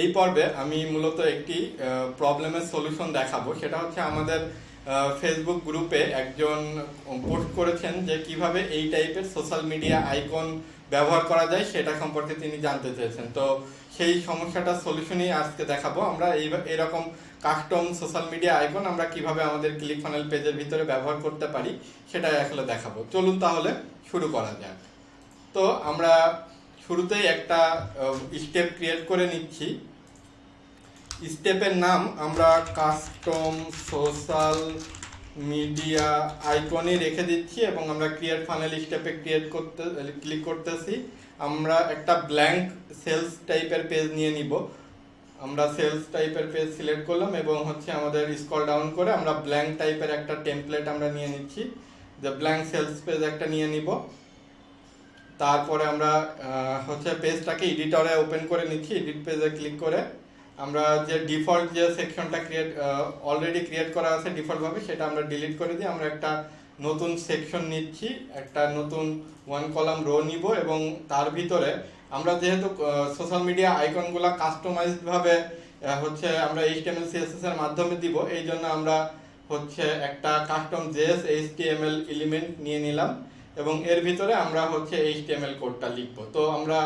এই পর্বে আমি মূলত একটি প্রবলেমের সলিউশন দেখাবো। সেটা হচ্ছে আমাদের ফেসবুক গ্রুপে একজন পোস্ট করেছেন যে কীভাবে এই টাইপের সোশ্যাল মিডিয়া আইকন ব্যবহার করা যায়, সেটা সম্পর্কে তিনি জানতে চেয়েছেন। তো সেই সমস্যাটা সলিউশনই আজকে দেখাবো। আমরা এই, এরকম কাস্টম সোশ্যাল মিডিয়া আইকন আমরা কীভাবে আমাদের ক্লিক ফানেল পেজের ভিতরে ব্যবহার করতে পারি সেটা আসলে দেখাবো। চলুন তাহলে শুরু করা যাক। তো আমরা শুরুতেই একটা স্টেপ ক্রিয়েট করে নিচ্ছি। স্টেপের নাম আমরা কাস্টম, সোশ্যাল মিডিয়া আইকনই রেখে দিচ্ছি এবং আমরা ক্রিয়েট ফানেল স্টেপে ক্রিয়েট করতে, ক্লিক করতেছি। আমরা একটা ব্ল্যাঙ্ক সেলস টাইপের পেজ নিয়ে নিব। আমরা সেলস টাইপের পেজ সিলেক্ট করলাম এবং হচ্ছে আমাদের স্কল ডাউন করে আমরা ব্ল্যাঙ্ক টাইপের একটা টেমপ্লেট আমরা নিয়ে নিচ্ছি। যে ব্ল্যাঙ্ক সেলস পেজ একটা নিয়ে নিব। তারপরে আমরা হচ্ছে পেজটাকে এডিটরে ওপেন করে নিচ্ছি। এডিট পেজে ক্লিক করে আমরা যে ডিফল্ট যে সেকশনটা ক্রিয়েট অলরেডি ক্রিয়েট করা আছে ডিফল্টভাবে, সেটা আমরা ডিলিট করে দিই আমরা একটা নতুন সেকশন নিচ্ছি, একটা নতুন ওয়ান কলাম রো নিব এবং তার ভিতরে আমরা যেহেতু সোশ্যাল মিডিয়া আইকনগুলো কাস্টমাইজডভাবে হচ্ছে আমরা এইচটিএমএল সিএসএস এর মাধ্যমে দিব, এই জন্য আমরা হচ্ছে একটা কাস্টম জেএস এইচটিএমএল এলিমেন্ট নিয়ে নিলাম এবং এর ভিতরে আমরা হচ্ছে এইচটিএমএল কোডটা লিখব। তো আমরা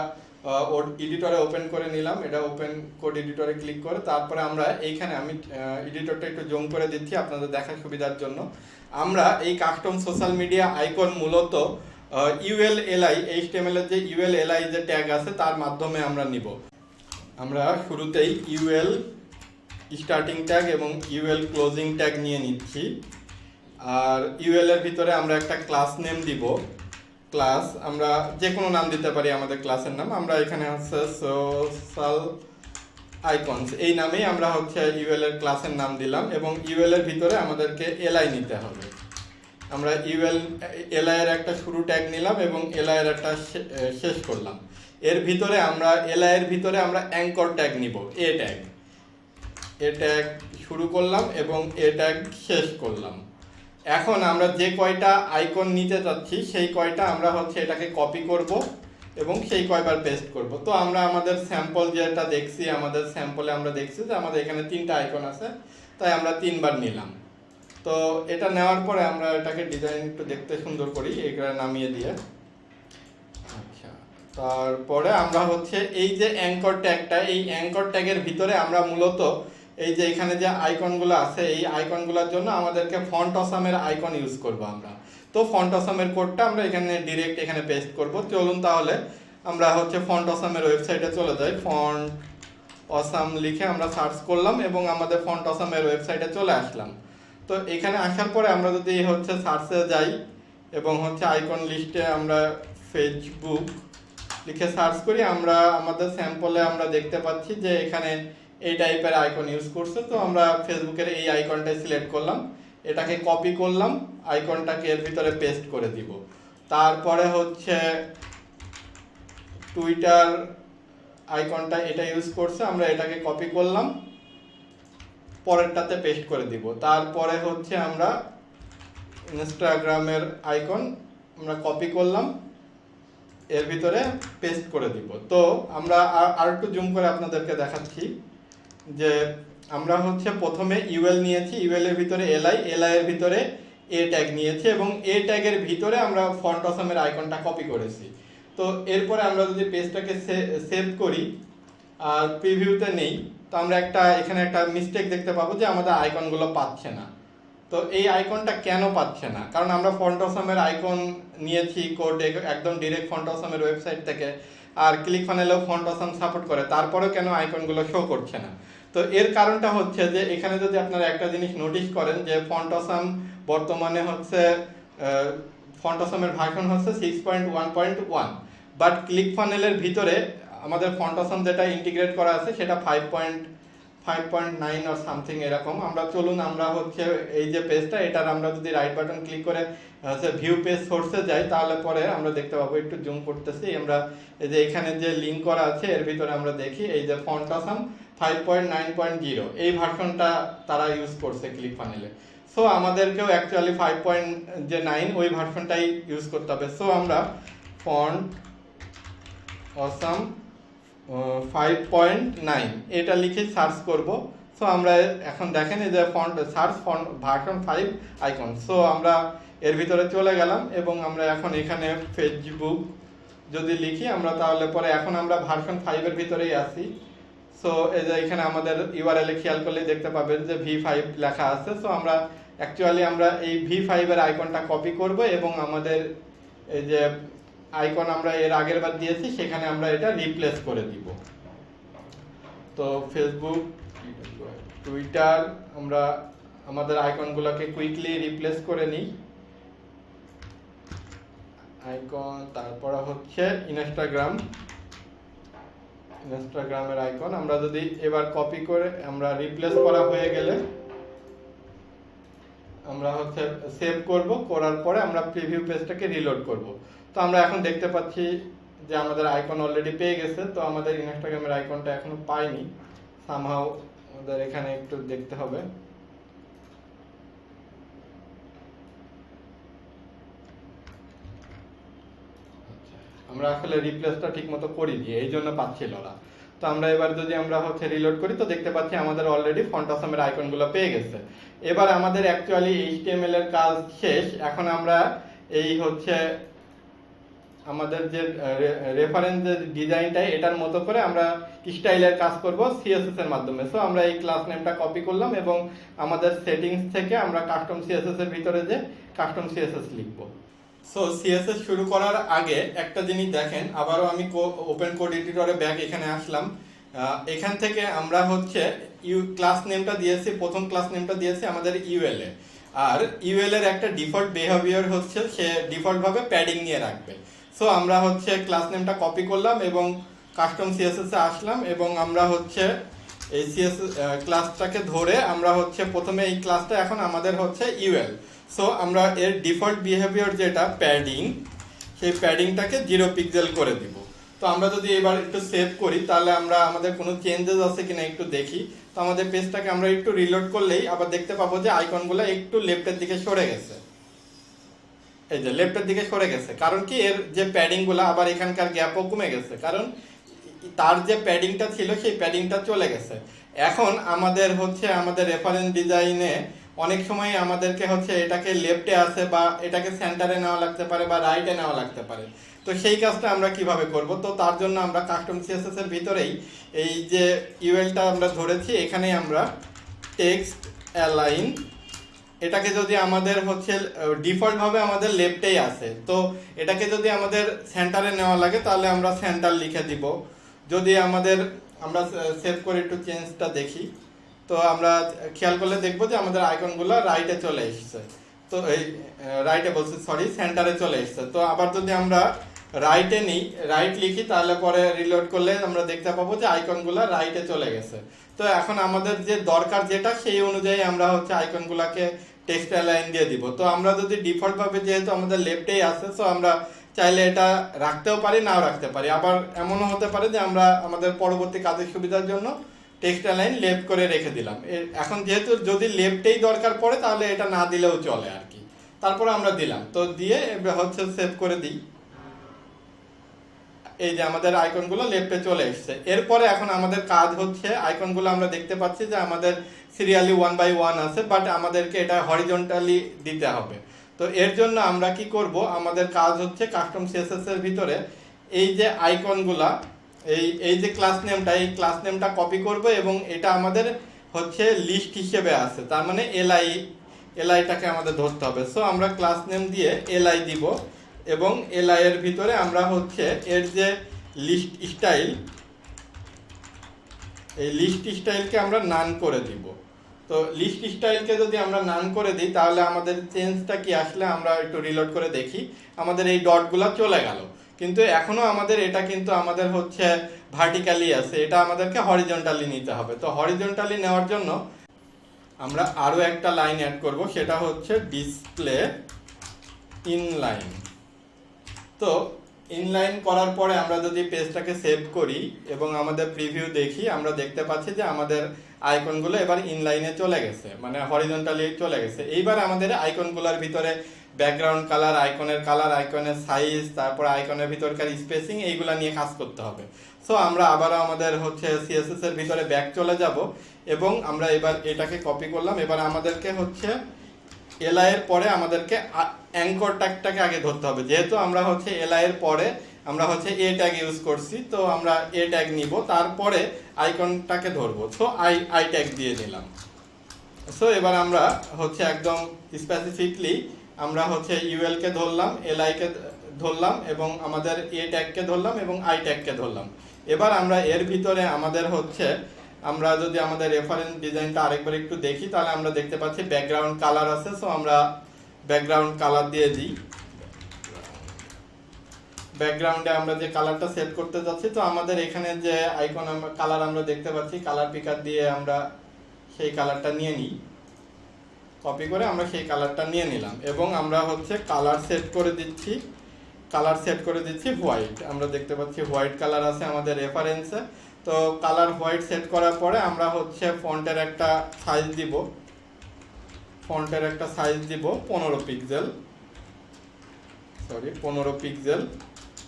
ওর এডিটরে ওপেন করে নিলাম। এটা ওপেন কোড এডিটরে ক্লিক করে তারপরে আমরা এইখানে আমি এডিটরটা একটু জুম করে দিচ্ছি আপনাদের দেখার সুবিধার জন্য। আমরা এই কাস্টম সোশ্যাল মিডিয়া আইকন মূলত ইউএল এলআই এইচটিএমএল এর যে ইউএল এলআই যে ট্যাগ আছে তার মাধ্যমে আমরা নিব। আমরা শুরুতেই ইউএল স্টার্টিং ট্যাগ এবং ইউএল ক্লোজিং ট্যাগ নিয়ে নিচ্ছি। আর ইউএল এর ভিতরে আমরা একটা ক্লাস নেম দিব। ক্লাস আমরা যে কোনো নাম দিতে পারি আমাদের ক্লাসের নাম। আমরা এখানে হচ্ছে সোশ্যাল আইকনস এই নামেই আমরা হচ্ছে ইউএল এর ক্লাসের নাম দিলাম এবং ইউএল এর ভিতরে আমাদেরকে এলআই নিতে হবে। আমরা ইউএল এলআই এর একটা শুরু ট্যাগ নিলাম এবং এলআই এর একটা শেষ করলাম। এর ভিতরে আমরা এলআই এর ভিতরে আমরা অ্যাঙ্কর ট্যাগ নিব এ ট্যাগ এ ট্যাগ শুরু করলাম এবং এ ট্যাগ শেষ করলাম। এখন আমরা যে কয়টা আইকন নিতে চাচ্ছি সেই কয়টা আমরা হচ্ছে এটাকে কপি করব এবং সেই কয়বার পেস্ট করব। তো আমরা আমাদের স্যাম্পল যেটা দেখছি, আমাদের স্যাম্পলে আমরা দেখছি যে আমাদের এখানে তিনটা আইকন আছে, তাই আমরা তিনবার নিলাম। তো এটা নেওয়ার পরে আমরা এটাকে ডিজাইন একটু দেখতে সুন্দর করি, এগুলো নামিয়ে দিয়ে। আচ্ছা তারপরে আমরা হচ্ছে এই যে অ্যাঙ্কর ট্যাগটা এই অ্যাঙ্কর ট্যাগের ভিতরে আমরা মূলত এই যে এখানে যে আইকনগুলো আছে, এই আইকনগুলোর জন্য আমাদেরকে ফন্ট অসামের আইকন ইউজ করব আমরা। তো ফন্ট অসামের কোডটা আমরা এখানে ডিরেক্ট এখানে পেস্ট করব। চলুন তাহলে আমরা হচ্ছে ফন্ট অসামের ওয়েবসাইটে চলে যাই। ফন্ট অসাম লিখে আমরা সার্চ করলাম এবং আমাদের ফন্ট অসামের ওয়েবসাইটে চলে আসলাম। তো এখানে আসার পরে আমরা যদি হচ্ছে সার্চে যাই এবং হচ্ছে আইকন লিস্টে আমরা ফেসবুক লিখে সার্চ করি, আমরা আমাদের স্যাম্পলে আমরা দেখতে পাচ্ছি যে এখানে এই টাইপের আইকন ইউজ করছে, তো আমরা ফেসবুকের এই আইকনটাই সিলেক্ট করলাম। এটাকে কপি করলাম আইকনটাকে এর ভিতরে পেস্ট করে দিব। তারপরে হচ্ছে টুইটার আইকনটা এটা ইউজ করছে, আমরা এটাকে কপি করলাম। পরেরটাতে পেস্ট করে দিব। তারপরে হচ্ছে আমরা ইনস্টাগ্রামের আইকন আমরা কপি করলাম, এর ভিতরে পেস্ট করে দিব। তো আমরা আর- একটু জুম করে আপনাদেরকে দেখাচ্ছি। যে আমরা হচ্ছে প্রথমে ইউএল নিয়েছি ইউএল এর ভিতরে এলআই এলআই এর ভিতরে এ ট্যাগ নিয়েছি এবং এ ট্যাগের ভিতরে আমরা ফন্ট অসমের আইকনটা কপি করেছি। তো এরপরে আমরা যদি পেজটাকে সেভ করি, আর প্রিভিউতে নেই, তো আমরা একটা, এখানে একটা মিস্টেক দেখতে পাবো যে আমাদের আইকনগুলো পাচ্ছে না। তো এই আইকনটা কেন পাচ্ছে না? কারণ আমরা ফন্ট অসমের আইকন নিয়েছি কোড একদম ডিরেক্ট ফন্ট অসমের ওয়েবসাইট থেকে, আর ক্লিক ফানেলেও ফন্ট অসম সাপোর্ট করে, তারপরেও কেন আইকনগুলো শো করছে না? তো এর কারণটা হচ্ছে যে এখানে যদি আপনারা একটা জিনিস নোটিশ করেন যে ফন্ট অসাম বর্তমানে হচ্ছে ফন্ট অসামের ভার্সন হচ্ছে six point one point one but click ফানেলের ভিতরে আমাদের ফন্ট অসাম যেটা ইন্টিগ্রেট করা আছে সেটা five point five point nine আর সামথিং এরকম। আমরা চলুন, আমরা হচ্ছে এই যে পেজটা এটার আমরা যদি রাইট বাটন ক্লিক করে, হচ্ছে ভিউ পেজ সোর্সে যাই, তাহলে পরে আমরা দেখতে পাবো, একটু জুম করতেছি। আমরা এই যে এখানে যে লিঙ্ক করা আছে, এর ভিতরে আমরা দেখি, এই যে font awesome five point nine point zero এই ভার্সনটা তারা ইউজ করছে ক্লিক ফানেলে সো আমাদেরকেও অ্যাকচুয়ালি ফাইভ পয়েন্ট যে নাইন ওই ভার্সনটাই ইউজ করতে হবে। সো আমরা font awesome five point nine এটা লিখে সার্চ করব। সো আমরা এখন দেখেন এই যে font search font version five icon so আমরা এর ভিতরে চলে গেলাম এবং আমরা এখন এখানে ফেসবুক যদি লিখি, আমরা তাহলে পরে এখন আমরা ভার্সন ফাইভের ভিতরেই আছি। সো এই যে এখানে আমাদের ইউআরএল এ খেয়াল করলে দেখতে পাবেন যে ভি ফাইভ লেখা আছে। সো আমরা অ্যাকচুয়ালি আমরা এই ভি ফাইভের আইকনটা কপি করব এবং আমাদের এই যে আইকন আমরা এর আগের বার দিয়েছি, সেখানে আমরা এটা রিপ্লেস করে দিব। তো ফেসবুক টুইটার আমরা আমাদের আইকনগুলোকে কুইকলি রিপ্লেস করে নিই। আইকন তারপরে হচ্ছে ইনস্টাগ্রাম ইনস্টাগ্রামের আইকন। আমরা যদি এবার কপি করে আমরা রিপ্লেস করা হয়ে গেলে আমরা হচ্ছে সেভ করব। করার পরে আমরা প্রিভিউ পেজটাকে রিলোড করব। তো আমরা এখন দেখতে পাচ্ছি যে আমাদের আইকন অলরেডি পেয়ে গেছে। তো আমাদের ইনস্টাগ্রামের আইকনটা এখনও পাইনি। সামহাও আমাদের এখানে একটু দেখতে হবে। আমরা আসলে রিপ্লেসটা ঠিক মতো করিনি, এই জন্য পাচ্ছিল না। তো আমরা এবার যদি আমরা হচ্ছে রিলোড করি, তো দেখতে পাচ্ছি আমাদের অলরেডি ফন্ট আসামের আইকনগুলো পেয়ে গেছে। এবার আমাদের অ্যাকচুয়ালি এইচটিএমএল এর কাজ শেষ। এখন আমরা এই হচ্ছে আমাদের যে রেফারেন্স ডিজাইনটা এটার মতো করে আমরা স্টাইলের কাজ করব সিএসএস এর মাধ্যমে। সো আমরা এই ক্লাস নেমটা কপি করলাম এবং আমাদের সেটিংস থেকে আমরা কাস্টম সিএসএস এর ভিতরে যে কাস্টম সিএসএস লিখব। সো সিএসএস শুরু করার আগে একটা জিনিস দেখেন, আবারও আমি ওপেন কোড এডিটরে ব্যাক এখানে আসলাম। এখান থেকে আমরা হচ্ছে ইউ ক্লাস নেমটা দিয়েছি, প্রথম ক্লাস নেমটা দিয়েছি আমাদের ইউএলএ আর ইউএল এর একটা ডিফল্ট বিহেভিয়ার হচ্ছে, সে ডিফল্ট ভাবে প্যাডিং নিয়ে রাখবে। সো আমরা হচ্ছে ক্লাস নেমটা কপি করলাম এবং কাস্টম সিএসএস এ আসলাম এবং আমরা হচ্ছে এই ক্লাসটাকে ধরে আমরা হচ্ছে প্রথমে এই ক্লাসটা এখন আমাদের হচ্ছে ইউএল সো আমরা এর ডিফল্ট বিহেভিয়ার যেটা প্যাডিং সেই প্যাডিংটাকে জিরো পিক্সেল করে দিব। তো আমরা যদি এবার একটু সেভ করি, তাহলে আমরা, আমাদের কোনো চেঞ্জেস আছে কিনা একটু দেখি। তো আমাদের পেজটাকে আমরা একটু রিলোড করলেই আবার দেখতে পাবো যে আইকনগুলো একটু লেফটের দিকে সরে গেছে। এই যে লেফটের দিকে সরে গেছে। কারণ কি, এর যে প্যাডিংগুলো আবার এখানকার গ্যাপও কমে গেছে। কারণ তার যে প্যাডিংটা ছিল, সেই প্যাডিংটা চলে গেছে। এখন আমাদের হচ্ছে, আমাদের রেফারেন্স ডিজাইনে অনেক সময় আমাদেরকে হচ্ছে এটাকে লেফটে আসে বা এটাকে সেন্টারে নেওয়া লাগতে পারে বা রাইটে নেওয়া লাগতে পারে। তো সেই কাজটা আমরা কীভাবে করব? তো তার জন্য আমরা কাস্টম সিএসএস এর ভিতরেই এই যে ইউএলটা আমরা ধরেছি এখানে আমরা টেক্সট অ্যালাইন এটাকে যদি আমাদের হচ্ছে ডিফল্ট ভাবে আমাদের লেফটেই আছে। তো এটাকে যদি আমাদের সেন্টারে নেওয়া লাগে, তাহলে আমরা সেন্টার লিখে দিব। যদি আমাদের, আমরা সেভ করে একটু চেঞ্জটা দেখি, তো আমরা খেয়াল করলে দেখব যে আমাদের আইকনগুলো রাইটে চলে এসেছে। তো এই রাইটে বলছি সরি সেন্টারে চলে এসেছে। তো আবার যদি আমরা রাইটে নিই রাইট লিখি, তাহলে পরে রিলোড করলে আমরা দেখতে পাবো যে আইকনগুলো রাইটে চলে গেছে। তো এখন আমাদের যে দরকার যেটা, সেই অনুযায়ী আমরা হচ্ছে আইকনগুলোকে টেক্সট লাইন দিয়ে দিব। তো আমরা যদি ডিফল্টভাবে যেহেতু আমাদের লেফটেই আছে সো আমরা চাইলে এটা রাখতেও পারি, নাও রাখতে পারি। আবার এমনও হতে পারে যে আমরা আমাদের পরবর্তী কাজের সুবিধার জন্য টেক্সট লাইন লেফট করে রেখে দিলাম। এখন যেহেতু যদি লেফটেই দরকার পড়ে, তাহলে এটা না দিলেও চলে আর কি। তারপরে আমরা দিলাম। তো দিয়ে হচ্ছে সেভ করে দিই। এই যে আমাদের আইকনগুলো লেফটে চলে এসছে। এরপরে এখন আমাদের কাজ হচ্ছে আইকনগুলো আমরা দেখতে পাচ্ছি যে আমাদের সিরিয়ালি ওয়ান বাই ওয়ান আছে বাট আমাদেরকে এটা হরিজন্টালি দিতে হবে। তো এর জন্য আমরা কি করব? আমাদের কাজ হচ্ছে কাস্টম সিএসএস এর ভিতরে এই যে আইকনগুলা এই এই যে ক্লাস নেমটা এই ক্লাস নেমটা কপি করব এবং এটা আমাদের হচ্ছে লিস্ট হিসেবে আছে। তার মানে এলআই এলআইটাকে আমাদের ধরতে হবে। সো আমরা ক্লাস নেম দিয়ে এলআই দিব এবং এলআই এর ভিতরে আমরা হচ্ছে এর যে লিস্ট স্টাইল এই লিস্ট স্টাইলকে আমরা নান করে দিব। তো লিস্ট স্টাইলকে যদি আমরা নান করে দিই, তাহলে আমাদের চেঞ্জটা কি আসলে আমরা একটু রিলোড করে দেখি। আমাদের এই ডটগুলো চলে গেল। কিন্তু এখনও আমাদের এটা কিন্তু আমাদের হচ্ছে ভার্টিক্যালি আছে। এটা আমাদেরকে হরিজন্টালি নিতে হবে। তো হরিজন্টালি নেওয়ার জন্য আমরা আরও একটা লাইন অ্যাড করব। সেটা হচ্ছে ডিসপ্লে ইনলাইন তো ইনলাইন করার পরে আমরা যদি পেজটাকে সেভ করি এবং আমাদের প্রিভিউ দেখি, আমরা দেখতে পাচ্ছি যে আমাদের আইকনগুলো এবার ইনলাইনে চলে গেছে মানে হরিজন্টালি চলে গেছে। এইবার আমাদের আইকনগুলোর ভিতরে ব্যাকগ্রাউন্ড কালার আইকনের কালার আইকনের সাইজ তারপর আইকনের ভিতরকার স্পেসিং এইগুলো নিয়ে কাজ করতে হবে। সো আমরা আবারও আমাদের হচ্ছে সিএসএস এর ভিতরে ব্যাক চলে যাব এবং আমরা এবার এটাকে কপি করলাম। এবার আমাদেরকে হচ্ছে এলআই এর পরে আমাদেরকে অ্যাঙ্কর ট্যাগটাকে আগে ধরতে হবে। যেহেতু আমরা হচ্ছে এলআই এর পরে আমরা হচ্ছে এ ট্যাগ ইউজ করছি, তো আমরা এ ট্যাগ নিব, তারপরে আইকনটাকে ধরবো। সো আই আই ট্যাগ দিয়ে নিলাম। সো এবার আমরা হচ্ছে একদম স্পেসিফিকলি আমরা হচ্ছে ইউএল কে ধরলাম এলআই কে ধরলাম এবং আমাদের এ ট্যাগকে ধরলাম এবং আই ট্যাগকে ধরলাম। এবার আমরা এর ভিতরে আমাদের হচ্ছে, আমরা যদি আমাদের রেফারেন্স ডিজাইনটা আরেকবার একটু দেখি, তাহলে আমরা দেখতে পাচ্ছি ব্যাকগ্রাউন্ড কালার আছে। সো আমরা ব্যাকগ্রাউন্ড কালার দিয়ে দিই। ব্যাকগ্রাউন্ডে আমরা যে কালারটা সেট করতে যাচ্ছি, তো আমাদের এখানে যে আইকন আমরা কালার আমরা দেখতে পাচ্ছি কালার পিকার দিয়ে আমরা সেই কালারটা নিয়ে নিই। কপি করে আমরা সেই কালারটা নিয়ে নিলাম এবং আমরা হচ্ছে কালার সেট করে দিচ্ছি কালার সেট করে দিচ্ছি হোয়াইট আমরা দেখতে পাচ্ছি হোয়াইট কালার আছে আমাদের রেফারেন্সে তো কালার হোয়াইট সেট করার পরে আমরা হচ্ছে ফন্টের একটা সাইজ দিব। ফন্টের একটা সাইজ দিব পনেরো পিক্সেল সরি পনেরো পিক্সেল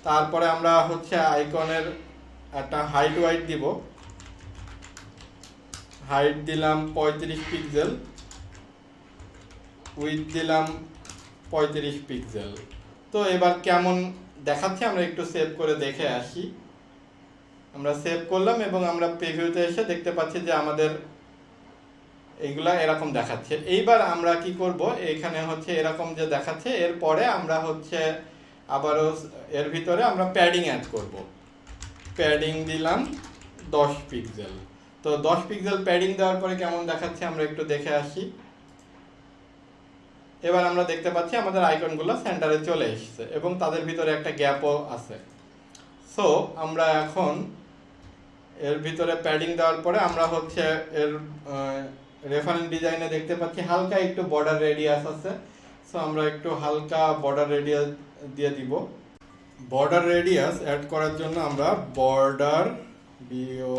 তারপরে আমরা হচ্ছে আইকনের একটা হাইট ওয়াইট দিব। হাইট দিলাম পঁয়ত্রিশ পিক্সেল উইথ দিলাম পঁয়ত্রিশ পিক্সেল তো এবার কেমন দেখাচ্ছে আমরা একটু সেভ করে দেখে আসি। আমরা সেভ করলাম এবং আমরা প্রিভিউতে এসে দেখতে পাচ্ছি যে আমাদের এইগুলা এরকম দেখাচ্ছে। এইবার আমরা কি করব? এখানে হচ্ছে এরকম যে দেখাচ্ছে, এরপরে আমরা হচ্ছে আবারও এর ভিতরে আমরা প্যাডিং অ্যাড করব। প্যাডিং দিলাম দশ পিক্সেল তো দশ পিক্সেল প্যাডিং দেওয়ার পরে কেমন দেখাচ্ছে আমরা একটু দেখে আসি। এবার আমরা দেখতে পাচ্ছি আমাদের আইকনগুলো সেন্টারে চলে এসেছে এবং তাদের ভিতরে একটা গ্যাপও আছে। সো আমরা এখন এর ভিতরে প্যাডিং দেওয়ার পরে আমরা হচ্ছে এর রেফারেন্স ডিজাইনে দেখতে পাচ্ছি হালকা একটু বর্ডার রেডিয়াস আছে। সো আমরা একটু হালকা বর্ডার রেডিয়াস দিয়ে দিব। বর্ডার রেডিয়াস অ্যাড করার জন্য আমরা border B O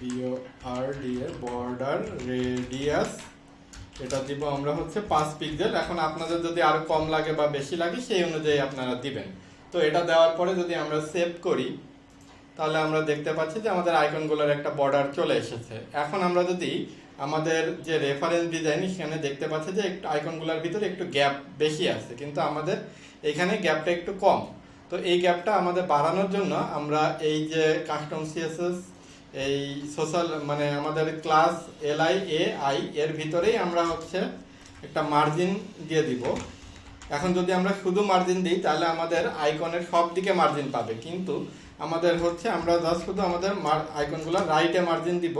B O R D A border radius এটা দিব আমরা হচ্ছে পাঁচ পিক্সেল এখন আপনাদের যদি আরও কম লাগে বা বেশি লাগে, সেই অনুযায়ী আপনারা দিবেন। তো এটা দেওয়ার পরে যদি আমরা সেভ করি, তাহলে আমরা দেখতে পাচ্ছি যে আমাদের আইকনগুলোর একটা বর্ডার চলে এসেছে। এখন আমরা যদি আমাদের যে রেফারেন্স ডিজাইন সেখানে দেখতে পাচ্ছি যে একটু আইকনগুলোর ভিতরে একটু গ্যাপ বেশি আছে। কিন্তু আমাদের এখানে গ্যাপটা একটু কম। তো এই গ্যাপটা আমাদের বাড়ানোর জন্য আমরা এই যে কাস্টম সিএসএস এই সোশ্যাল মানে আমাদের ক্লাস এলআই এ আই এর ভিতরেই আমরা হচ্ছে একটা মার্জিন দিয়ে দিব। এখন যদি আমরা শুধু মার্জিন দিই, তাহলে আমাদের আইকনের সব দিকে মার্জিন পাবে। কিন্তু আমাদের হচ্ছে আমরা জাস্ট শুধু আমাদের আইকনগুলো রাইটে মার্জিন দিব।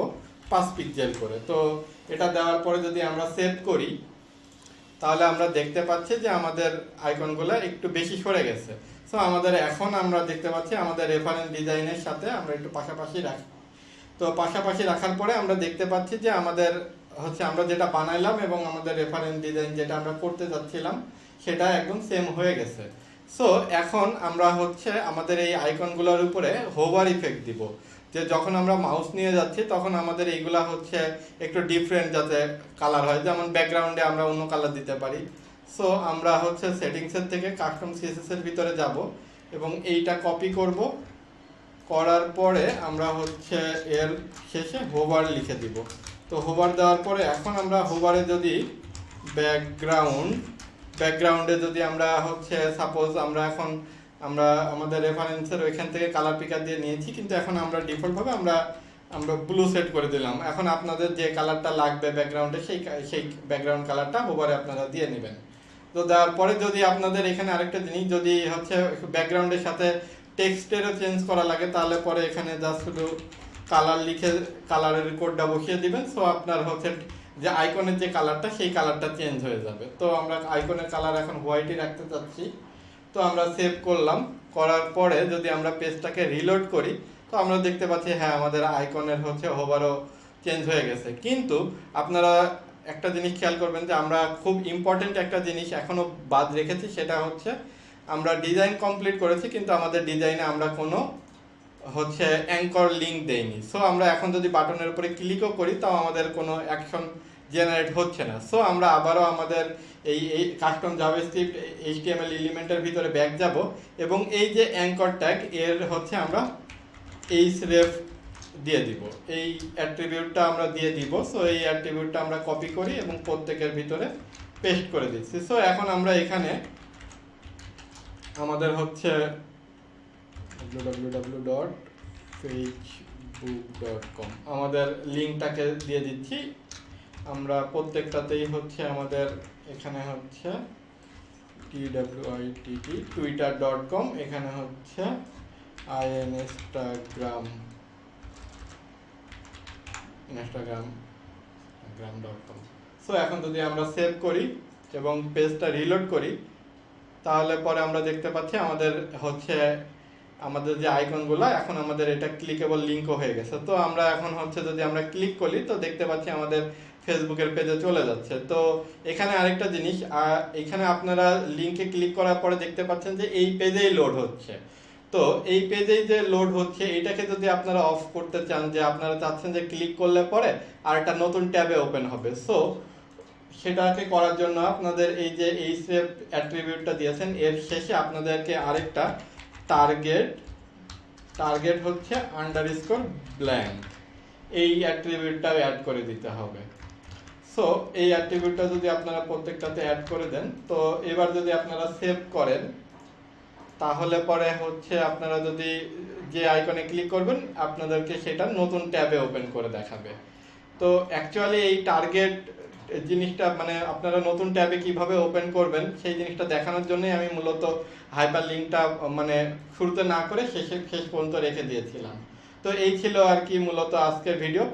পাঁচ পিক্সেল করে। তো এটা দেওয়ার পরে যদি আমরা সেভ করি, তাহলে আমরা দেখতে পাচ্ছি যে আমাদের আইকনগুলো একটু বেশি সরে গেছে। সো আমাদের এখন আমরা দেখতে পাচ্ছি আমাদের রেফারেন্স ডিজাইনের সাথে আমরা একটু পাশাপাশি রাখি। তো পাশাপাশি রাখার পরে আমরা দেখতে পাচ্ছি যে আমাদের হচ্ছে আমরা যেটা বানাইলাম এবং আমাদের রেফারেন্স ডিজাইন যেটা আমরা করতে যাচ্ছিলাম, সেটা একদম সেম হয়ে গেছে। সো এখন আমরা হচ্ছে আমাদের এই আইকনগুলোর উপরে হোভার ইফেক্ট দিব। যে যখন আমরা মাউস নিয়ে যাচ্ছি, তখন আমাদের এইগুলা হচ্ছে একটু ডিফারেন্ট যাতে কালার হয়। যেমন ব্যাকগ্রাউন্ডে আমরা অন্য কালার দিতে পারি। সো আমরা হচ্ছে সেটিংসের থেকে কাস্টম সিএসএস এর ভিতরে যাব এবং এইটা কপি করব। করার পরে আমরা হচ্ছে এর শেষে হোভার লিখে দিব। তো হোভার দেওয়ার পরে এখন আমরা হোভারে যদি ব্যাকগ্রাউন্ড ব্যাকগ্রাউন্ডে যদি আমরা হচ্ছে সাপোজ আমরা এখন আমরা আমাদের রেফারেন্সের ওইখান থেকে কালার পিকার দিয়ে নিয়েছি, কিন্তু এখন আমরা ডিফল্টভাবে আমরা আমরা ব্লু সেট করে দিলাম। এখন আপনাদের যে কালারটা লাগবে ব্যাকগ্রাউন্ডে সেই সেই ব্যাকগ্রাউন্ড কালারটা হোভারে আপনারা দিয়ে নেবেন। তো দেওয়ার পরে যদি আপনাদের এখানে আরেকটা জিনিস, যদি হচ্ছে ব্যাকগ্রাউন্ডের সাথে টেক্সটেরও চেঞ্জ করা লাগে, তাহলে পরে এখানে জাস্ট শুধু কালার লিখে কালারের কোডটা বসিয়ে দিবেন। সো আপনার হচ্ছে যে আইকনের যে কালারটা সেই কালারটা চেঞ্জ হয়ে যাবে। তো আমরা আইকনের কালার এখন হোয়াইটই রাখতে চাচ্ছি। তো আমরা সেভ করলাম। করার পরে যদি আমরা পেজটাকে রিলোড করি, তো আমরা দেখতে পাচ্ছি হ্যাঁ আমাদের আইকনের হচ্ছে হোভারও চেঞ্জ হয়ে গেছে। কিন্তু আপনারা একটা জিনিস খেয়াল করবেন যে আমরা খুব ইম্পর্টেন্ট একটা জিনিস এখনও বাদ রেখেছি, সেটা হচ্ছে আমরা ডিজাইন কমপ্লিট করেছি, কিন্তু আমাদের ডিজাইনে আমরা কোনো হচ্ছে অ্যাঙ্কর লিঙ্ক দেইনি। সো আমরা এখন যদি বাটনের উপরে ক্লিকও করি, তাও আমাদের কোনো অ্যাকশন জেনারেট হচ্ছে না। সো আমরা আবারও আমাদের এই এই কাস্টম জাভাস্ক্রিপ্ট এইচটিএমএল এলিমেন্টের ভিতরে ব্যাক যাব এবং এই যে অ্যাঙ্কর ট্যাগ এর হচ্ছে আমরা এইচ রেফ দিয়ে দিব। এই অ্যাট্রিবিউটটা আমরা দিয়ে দিব। সো এই অ্যাট্রিবিউটটা আমরা কপি করি এবং প্রত্যেকের ভিতরে পেস্ট করে দিচ্ছি। সো এখন আমরা এখানে আমাদের হচ্ছে www.facebook.com আমাদের লিঙ্কটাকে দিয়ে দিচ্ছি। আমরা প্রত্যেকটাতেই হচ্ছে আমাদের এখানে হচ্ছে টিডাব্লিউআইটিটি টুইটার ডট কম এখানে হচ্ছে Instagram Instagram gram dot com so এখন যদি আমরা সেভ করি এবং পেজটা রিলোড করি, তাহলে পরে আমরা দেখতে পাচ্ছি আমাদের হচ্ছে আমাদের যে আইকনগুলো, এখন আমাদের এটা ক্লিকেবল লিঙ্কও হয়ে গেছে। তো আমরা এখন হচ্ছে যদি আমরা ক্লিক করি, তো দেখতে পাচ্ছি আমাদের ফেসবুকের পেজে চলে যাচ্ছে। তো এখানে আরেকটা জিনিস এখানে আপনারা লিঙ্কে ক্লিক করার পরে দেখতে পাচ্ছেন যে এই পেজেই লোড হচ্ছে। তো এই পেজেই যে লোড হচ্ছে, এটাকে যদি আপনারা অফ করতে চান, যে আপনারা চাচ্ছেন যে ক্লিক করলে পরে আর একটা নতুন ট্যাবে ওপেন হবে। সো সেটাকে করার জন্য আপনাদের এই যে এই সেভ অ্যাট্রিবিউটটা দিয়েছেন, এর শেষে আপনাদেরকে আরেকটা টার্গেট টার্গেট হচ্ছে আন্ডারস্কোর ব্ল্যাঙ্ক এই অ্যাট্রিবিউটটাও অ্যাড করে দিতে হবে। সো এই অ্যাট্রিবিউটটা যদি আপনারা প্রত্যেকটাতে অ্যাড করে দেন, তো এবার যদি আপনারা সেভ করেন, তাহলে পরে হচ্ছে আপনারা যদি যে আইকনে ক্লিক করবেন, আপনাদেরকে সেটা নতুন ট্যাবে ওপেন করে দেখাবে। তো অ্যাকচুয়ালি এই টার্গেট জিনিসটা মানে আপনারা নতুন ট্যাবে কীভাবে ওপেন করবেন, সেই জিনিসটা দেখানোর জন্যই আমি মূলত হাইপার লিঙ্কটা মানে শুরুতে না করে শেষে, শেষ পর্যন্ত রেখে দিয়েছিলাম। তো এই ছিল আর কি মূলত আজকের ভিডিও